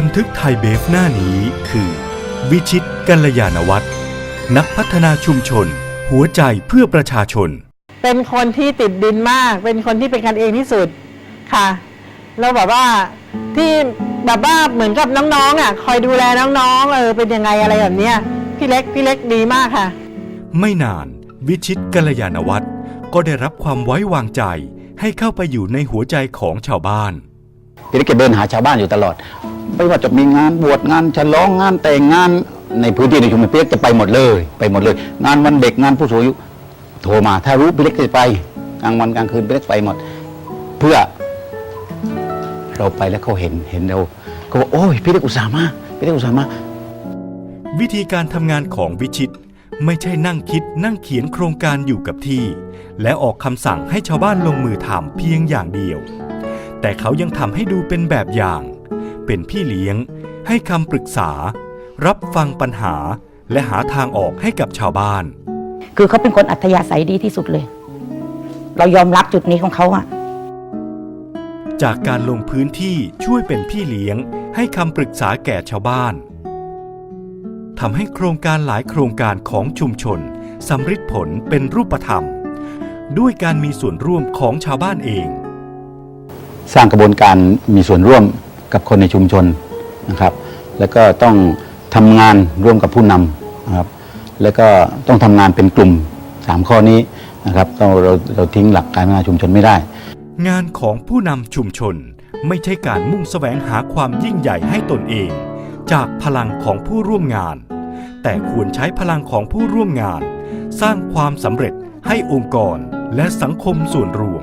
บันทึกไทยเบฟหน้านี้คือ วิชิตกัลยาณวัฒน์นักพัฒนาชุมชน หัวใจเพื่อประชาชน เป็นคนที่ติดดินมาก เป็นคนที่เป็นกันเองที่สุดค่ะแล้วแบบว่าที่แบบว่าเหมือนกับน้องๆอะคอยดูแลน้องๆเออเป็นยังไงอะไรแบบเนี้ยพี่เล็กพี่เล็กดีมากค่ะ ไม่นานวิชิตกัลยาณวัฒน์ก็ได้รับความไว้วางใจให้เข้าไปอยู่ในหัวใจของชาวบ้าน พี่เล็กเดินหาชาวบ้านอยู่ตลอด ไม่ว่าจะมีงานบวชงานฉลองงานแต่งงานในพื้นที่ในชุมชนพี่เล็กจะไปหมดเลย ไปหมดเลย งานวันเด็กงานผู้สูงอายุโทรมาถ้ารู้พี่เล็กจะไปกลางวันกลางคืนพี่เล็กไปหมด เพื่อ เราไปแล้วเขาเห็นเห็นเราเขาบอกโอ้ยพี่เล็กอุตส่าห์มาพี่เล็กอุตส่าห์มาวิธีการทำงานของวิชิต ไม่ใช่นั่งคิดนั่งเขียนโครงการอยู่กับที่ และออกคำสั่งให้ชาวบ้านลงมือทำเพียงอย่างเดียว แต่เขายังทำให้ดูเป็นแบบอย่าง เป็นพี่เลี้ยง ให้คำปรึกษา รับฟังปัญหา และหาทางออกให้กับชาวบ้าน คือเขาเป็นคนอัธยาศัยดีที่สุดเลย เรายอมรับจุดนี้ของเขาอะจากการลงพื้นที่ช่วยเป็นพี่เลี้ยง ให้คำปรึกษาแก่ชาวบ้านทำให้โครงการหลายโครงการของชุมชนสำฤทธิ์ผลเป็นรูปธรรม ด้วยการมีส่วนร่วมของชาวบ้านเอง สร้างกระบวนการมีส่วนร่วมกับคนในชุมชนนะครับ แล้วก็ต้องทำงานร่วมกับผู้นำนะครับ แล้วก็ต้องทำงานเป็นกลุ่ม 3 ข้อนี้นะครับเราเราเราทิ้งหลักการพัฒนาชุมชนไม่ได้ งานของผู้นำชุมชนไม่ใช่การมุ่งแสวงหาความยิ่งใหญ่ให้ตนเอง จากพลังของผู้ร่วมงาน แต่ควรใช้พลังของผู้ร่วมงาน สร้างความสำเร็จให้องค์กรและสังคมส่วนรวม